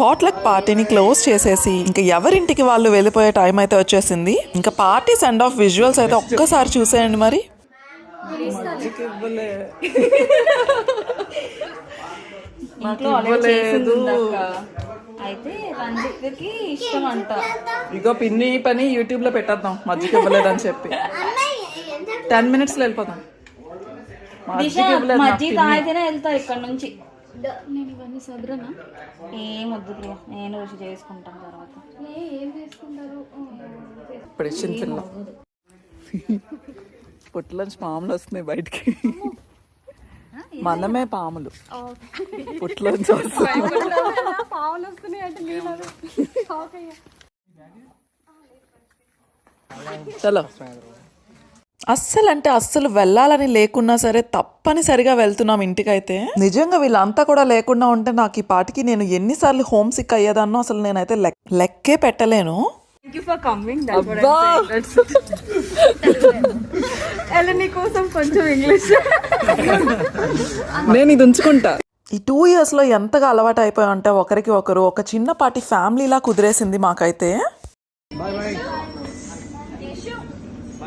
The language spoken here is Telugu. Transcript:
పాట్లక్ పార్టీని క్లోజ్ చేసేసి ఇంకా ఎవరింటికి వాళ్ళు వెళ్ళిపోయే టైం అయితే వచ్చేసింది. ఇంకా పార్టీ సెండ్ ఆఫ్ విజువల్స్ అయితే ఒక్కసారి చూసేయండి మరి. ఇగో పిన్ని పని యూట్యూబ్లో పెట్టేద్దాం. మజ్జిగ ఇవ్వలేదని చెప్పి. టెన్ మినిట్స్లో వెళ్ళిపోదాం. దిశ మజ్జిగ తాగితేనే వెళ్తా ఇక్కడ నుంచి. నేను ఇవన్నీ సదరనా? ఏం వద్దు ప్రియ నేను రుచి చేసుకుంటాను తర్వాత. ఏం చేసుకుంటారు? పిల్ల పుట్లోంచి పాములు వస్తున్నాయి బయటికి. మనమే పాములు. పుట్లోంచి వస్తున్నాయి. చలో. అస్సలు అంటే అస్సలు వెళ్ళాలని లేకున్నా సరే తప్పనిసరిగా వెళ్తున్నాం ఇంటికైతే. నిజంగా వీళ్ళంతా కూడా లేకుండా ఉంటే నాకు ఈ పాటికి నేను ఎన్నిసార్లు హోమ్ సిక్ అయ్యేదాన్నో అసలు నేనైతే లెక్- లెక్కే పెట్టలేను. కోసం కొంచెం ఇంగ్లీష్ నేను ఇది ఉంచుకుంటా. ఈ టూ ఇయర్స్లో ఎంతగా అలవాటు అయిపోయా అంటే ఒకరికి ఒకరు ఒక చిన్నపాటి ఫ్యామిలీలా కుదిరేసింది మాకైతే.